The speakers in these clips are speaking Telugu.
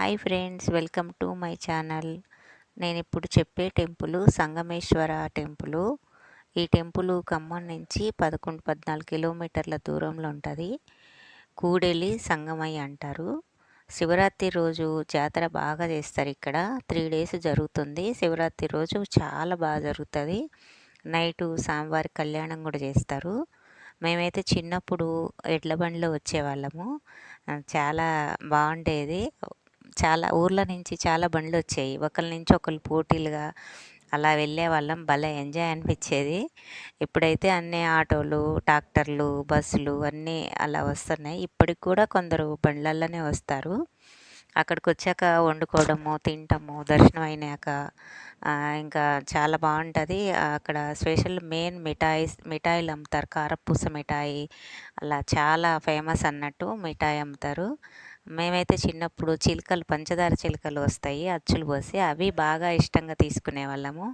Hi friends welcome to my channel. నేను ఇప్పుడు చెప్పే టెంపుల్ సంగమేశ్వర టెంపుల్. ఈ టెంపుల్ ఖమ్మం నుంచి పదకొండు పద్నాలుగు కిలోమీటర్ల దూరంలో ఉంటుంది. కూడెలి సంగమయ్య అంటారు. శివరాత్రి రోజు జాతర బాగా చేస్తారు ఇక్కడ. త్రీ డేస్ జరుగుతుంది. శివరాత్రి రోజు చాలా బాగా జరుగుతుంది. నైటు స్వామివారి కళ్యాణం కూడా చేస్తారు. మేమైతే చిన్నప్పుడు ఎడ్ల బండిలో వచ్చేవాళ్ళము. చాలా బాగుండేది. చాలా ఊర్ల నుంచి చాలా బండ్లు వచ్చాయి ఒకరి నుంచి ఒకరు పోటీలుగా అలా వెళ్ళే వాళ్ళం భలే ఎంజాయ్ అనిపించేది ఇప్పుడైతే అన్ని ఆటోలు ట్రాక్టర్లు బస్సులు అన్నీ అలా వస్తున్నాయి. ఇప్పటికి కూడా కొందరు బండ్లల్లోనే వస్తారు. అక్కడికి వచ్చాక వండుకోవడము తింటాము దర్శనం అయినాక ఇంకా చాలా బాగుంటుంది అక్కడ స్పెషల్ మెయిన్ మిఠాయి మిఠాయిలు అమ్ముతారు. కారపూస మిఠాయి అలా చాలా ఫేమస్ అన్నట్టు మిఠాయి అమ్ముతారు. మేమైతే చిన్నప్పుడు చిలుకలు పంచదార చిలుకలు వస్తాయి అచ్చులు పోసి అవి బాగా ఇష్టంగా తీసుకునే వాళ్ళము.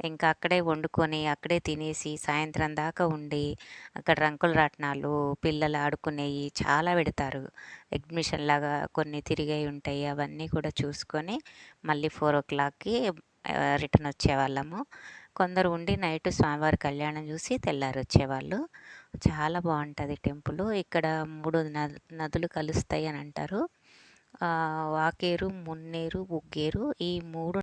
ఇంకా అక్కడే వండుకొని అక్కడే తినేసి సాయంత్రం దాకా ఉండి అక్కడ రంకుల రాట్నాలు పిల్లలు ఆడుకునేవి చాలా పెడతారు. ఎగ్జిబిషన్ లాగా కొన్ని తిరిగాయి ఉంటాయి అవన్నీ కూడా చూసుకొని మళ్ళీ ఫోర్ ఓ క్లాక్కి రిటర్న్ వచ్చేవాళ్ళము. కొందరు ఉండి నైట్ స్వామివారి కళ్యాణం చూసి తెల్లారి వచ్చేవాళ్ళు చాలా బాగుంటుంది టెంపుల్. ఇక్కడ మూడు నదులు కలుస్తాయి అని అంటారు. వాకేరు మున్నేరు ఉగ్గేరు ఈ మూడు